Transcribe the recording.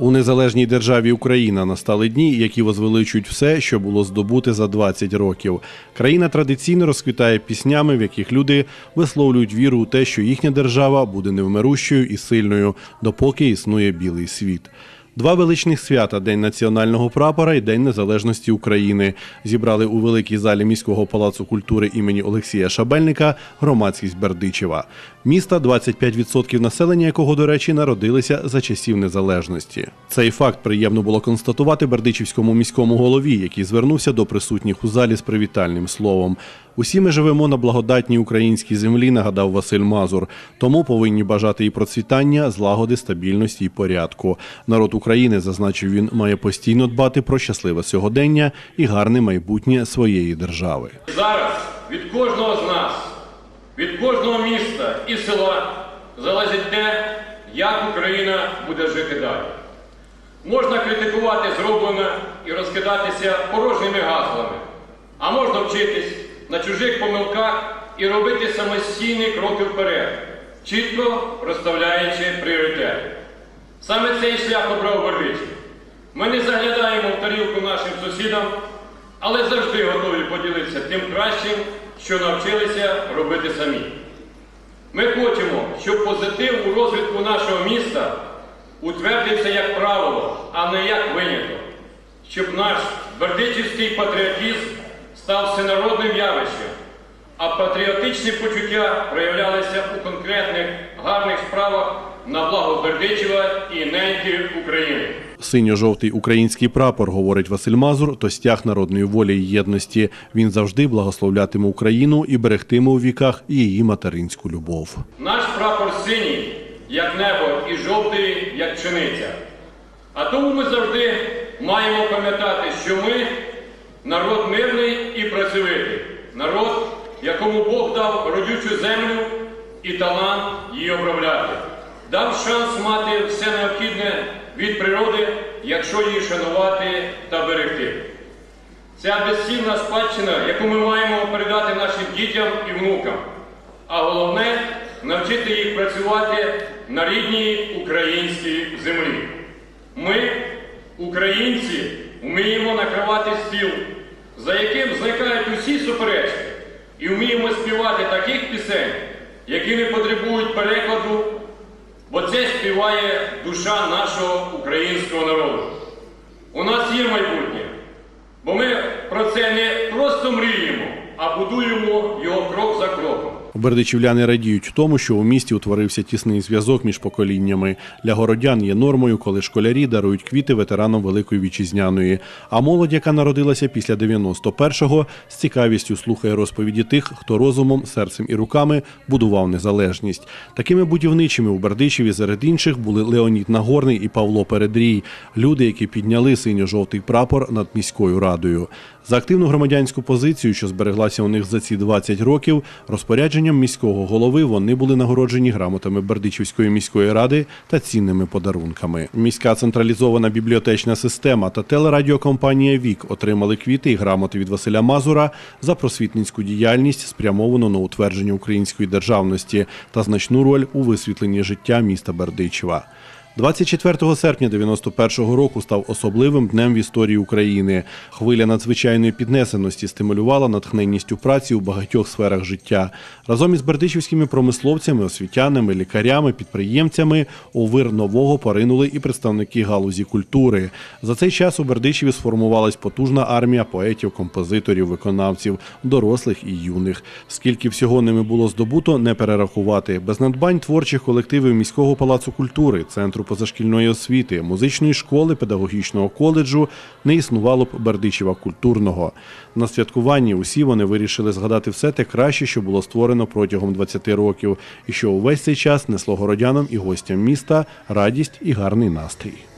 У незалежній державі Україна настали дні, які возвеличують все, що було здобуте за 20 років. Країна традиційно розквітає піснями, в яких люди висловлюють віру у те, що їхня держава буде невмирущою і сильною, допоки існує білий світ. Два величних свята День національного прапора і День Незалежності України зібрали у великій залі міського палацу культури імені Олексія Шабельника громадськість Бердичева. Міста, 25% населення якого, до речі, народилися за часів незалежності. Цей факт приємно було констатувати бердичівському міському голові, який звернувся до присутніх у залі з привітальним словом. Усі ми живемо на благодатній українській землі, нагадав Василь Мазур. Тому повинні бажати і процвітання, злагоди, стабільності і порядку. Народ України, зазначив він, має постійно дбати про щасливе сьогодення і гарне майбутнє своєї держави. Зараз від кожного з нас, від кожного міста і села залежить те, як Україна буде жити далі. Можна критикувати зроблене і розкидатися порожніми гаслами, а можна вчитись на чужих помилках і робити самостійні кроки вперед, чітко розставляючи пріоритети. Саме цей шлях обрав Бердичів. Ми не заглядаємо в тарілку нашим сусідам, але завжди готові поділитися тим кращим, що навчилися робити самі. Ми хочемо, щоб позитив у розвитку нашого міста утвердився як правило, а не як виняток, щоб наш бердичівський патріотизм став всенародним явищем, а патріотичні почуття проявлялися у конкретних гарних справах на благо Бердичева і неньки України. Синьо-жовтий український прапор, говорить Василь Мазур, то стяг народної волі і єдності. Він завжди благословлятиме Україну і берегтиме у віках її материнську любов. Наш прапор синій, як небо, і жовтий, як пшениця. А тому ми завжди маємо пам'ятати, що ми народ мирний і працьовитий, народ, якому Бог дав родючу землю і талант її обробляти, дав шанс мати все необхідне від природи, якщо її шанувати та берегти. Ця безцінна спадщина, яку ми маємо передати нашим дітям і внукам, а головне навчити їх працювати на рідній українській землі. Ми, українці, вміємо накривати стіл, за яким зникають усі суперечки, і вміємо співати таких пісень, які не потребують перекладу, бо це співає душа нашого українського народу. У нас є майбутнє, бо ми про це не просто мріємо, а будуємо його крок за кроком. Бердичівляни радіють тому, що у місті утворився тісний зв'язок між поколіннями. Для городян є нормою, коли школярі дарують квіти ветеранам Великої Вітчизняної. А молодь, яка народилася після 91-го, з цікавістю слухає розповіді тих, хто розумом, серцем і руками будував незалежність. Такими будівничими у Бердичеві серед інших були Леонід Нагорний і Павло Передрій, люди, які підняли синьо-жовтий прапор над міською радою. За активну громадянську позицію, що збереглася у них за ці 20 років, розпорядженням міського голови вони були нагороджені грамотами Бердичівської міської ради та цінними подарунками. Міська централізована бібліотечна система та телерадіокомпанія Вік отримали квіти і грамоти від Василя Мазура за просвітницьку діяльність, спрямовану на утвердження української державності та значну роль у висвітленні життя міста Бердичева. 24 серпня 91-го року став особливим днем в історії України. Хвиля надзвичайної піднесеності стимулювала натхненністю праці у багатьох сферах життя. Разом із бердичівськими промисловцями, освітянами, лікарями, підприємцями у вир нового поринули і представники галузі культури. За цей час у Бердичеві сформувалась потужна армія поетів, композиторів, виконавців, дорослих і юних. Скільки всього ними було здобуто, не перерахувати. Без надбань творчих колективів міського палацу культури, центру позашкільної освіти, музичної школи, педагогічного коледжу не існувало б Бердичева культурного. На святкуванні усі вони вирішили згадати все те краще, що було створено протягом 20 років, і що увесь цей час несло городянам і гостям міста радість і гарний настрій.